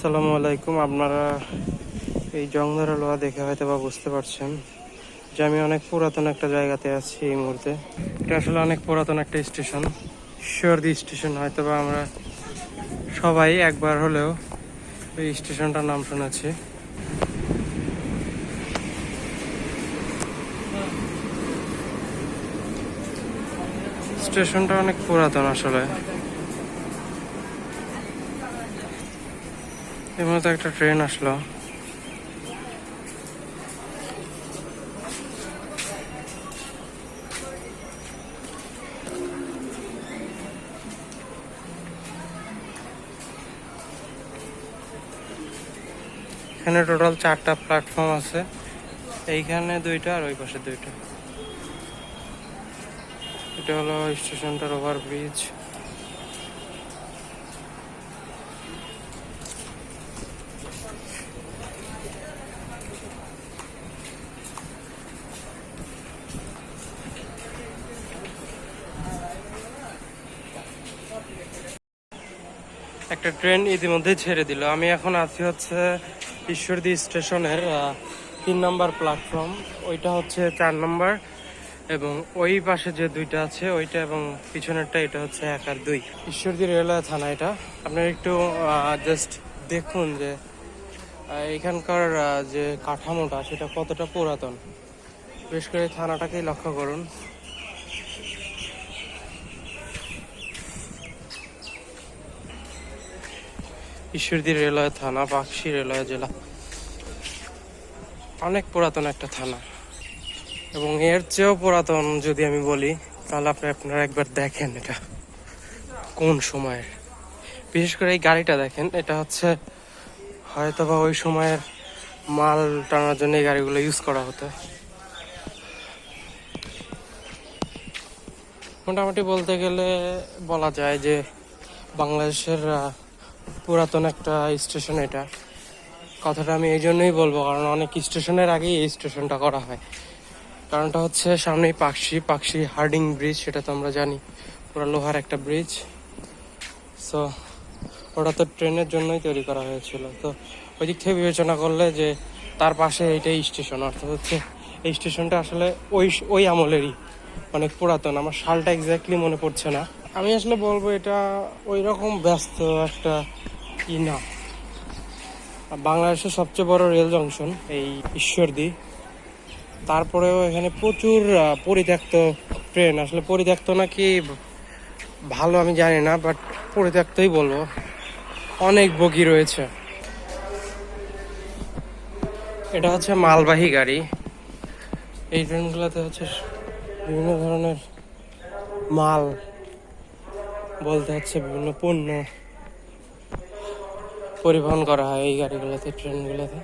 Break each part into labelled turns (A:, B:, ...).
A: আসসালামু আলাইকুম। আপনারা এই জংধরা লোহা দেখে হয়তো বা বুঝতে পারছেন যে আমি অনেক পুরাতন একটা জায়গাতে আছি এই মুহূর্তে। এটা আসলে অনেক পুরাতন একটা স্টেশন। ঈশ্বরদী স্টেশন হয়তো বা আমরা সবাই একবার হলেও এই স্টেশনটার নাম শুনেছি। স্টেশনটা অনেক পুরাতন আসলে। মধ্যে একটা ট্রেন আসলো। এখানে টোটাল চারটা প্ল্যাটফর্ম আছে। এইখানে দুইটা আর ওই পাশে দুইটা। এটা হলো স্টেশনটার ওভার ব্রিজ একটা ট্রেন ইতিমধ্যে ছেড়ে দিল। আমি এখন আছি হচ্ছে ঈশ্বরদী স্টেশনের তিন নম্বর প্ল্যাটফর্ম ওইটা হচ্ছে চার নম্বর এবং ওই পাশে যে দুইটা আছে, ওইটা এবং পিছনেরটা এটা হচ্ছে এক আর দুই। ঈশ্বরদী রেলওয়ে থানা এটা। আপনারা একটু জাস্ট দেখুন যে এখানকার যে কাঠামোটা, সেটা কতটা পুরাতন। বিশেষ করে থানাটাকেই লক্ষ্য করুন। ঈশ্বরদী রেলওয়ে থানা বাক্সি রেলওয়ে জেলা। অনেক পুরাতন একটা থানা। এবং এর চেয়েও পুরাতন যদি আমি বলি, তাহলে আপনি আপনারা একবার দেখেন এটা। কোন সময়ের? বিশেষ করে এই গাড়িটা দেখেন, এটা হচ্ছে হয়তো বা ওই সময়ের মাল টানার জন্য এই গাড়িগুলো ইউজ করা হতো। মোটামুটি বলতে গেলে বলা যায় যে বাংলাদেশের পুরাতন একটা স্টেশন এটা। কথাটা আমি এই জন্যই বলব, কারণ অনেক স্টেশনের আগেই এই স্টেশনটা করা হয়। কারণটা হচ্ছে সামনেই পাকশি পাকশি হার্ডিং ব্রিজ, সেটা তো আমরা জানি। পুরো লোহার একটা ব্রিজ। সো ওটা তো ট্রেনের জন্যই তৈরি করা হয়েছিল। তো ওই দিক থেকে বিবেচনা করলে যে তার পাশে এইটাই স্টেশন, অর্থাৎ হচ্ছে এই স্টেশনটা আসলে ওই ওই আমলেরই অনেক পুরাতন। আমার সালটা এক্স্যাক্টলি মনে পড়ছে না। আমি আসলে বলব এটা ওই রকম ব্যস্ত একটা ই না। বাংলাদেশের সবচেয়ে বড় রেল জংশন, এই ঈশ্বরদী। তারপরেও এখানে প্রচুর পরিত্যক্ত ট্রেন। আসলে পরিত্যক্ত নাকি ভালো আমি জানি না বাট পরিত্যক্তই বলব। অনেক বগি রয়েছে। এটা হচ্ছে মালবাহী গাড়ি। এই ট্রেনগুলোতে হচ্ছে বিভিন্ন ধরনের মাল বলতে হচ্ছে বিভিন্ন পণ্য পরিবহন করা হয় এই গাড়িগুলোতে, ট্রেনগুলোতে।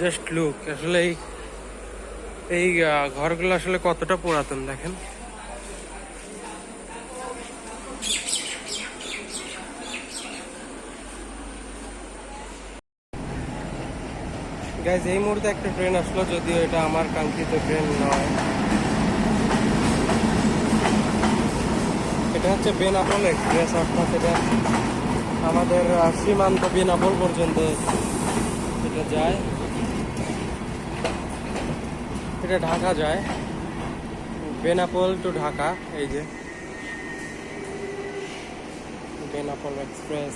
A: জাস্ট লুক আসলে এই এই ঘরগুলো আসলে কতটা পুরাতন দেখেন। গাইজ এই মুহূর্তে একটা ট্রেন আসলো, যদিও এটা আমার কাঙ্ক্ষিত ট্রেন নয়। এটা হচ্ছে বেনাপোল এক্সপ্রেস অর্থাৎ এটা আমাদের সীমান্ত বেনাপোল পর্যন্ত এটা যায়। এটা ঢাকা যায়। বেনাপোল টু ঢাকা, এই যে। বেনাপোল এক্সপ্রেস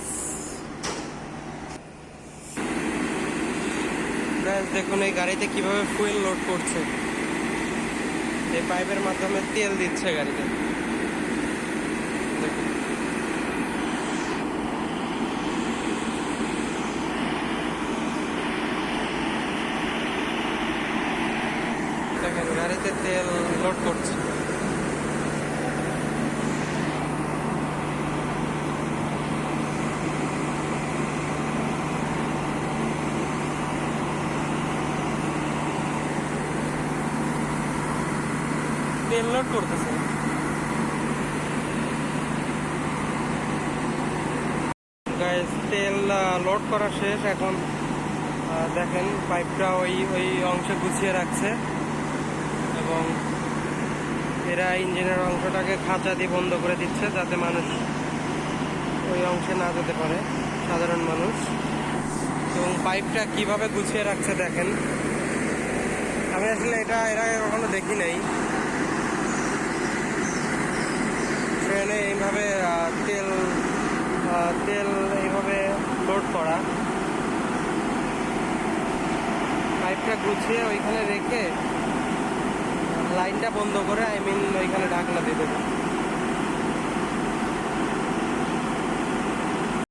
A: দেখুন, এই গাড়িতে কীভাবে ফুয়েল লোড করছে। এই পাইপের মাধ্যমে তেল দিচ্ছে গাড়িতে দেখুন। দেখেন গাড়িতে তেল লোড করছে। তেল লোড করতেছে। গাইস তেল লোড করা শেষ। এখন দেখেন পাইপটা ওই ওই অংশে গুছিয়ে রাখছে। এবং এরা ইঞ্জিনের অংশটাকে খাঁচা দিয়ে বন্ধ করে দিচ্ছে যাতে মানুষ ওই অংশে না যেতে পারে, সাধারণ মানুষ। এবং পাইপটা কীভাবে গুছিয়ে রাখছে দেখেন। আমি আসলে এটা এর আগে কখনো দেখি নাই। ট্রেনে এইভাবে তেল তেল এইভাবে লোড করা। পাইপটা গুছিয়ে ওইখানে রেখে লাইনটা বন্ধ করে আই মিন ওইখানে ঢাকনা দিয়ে দেবো।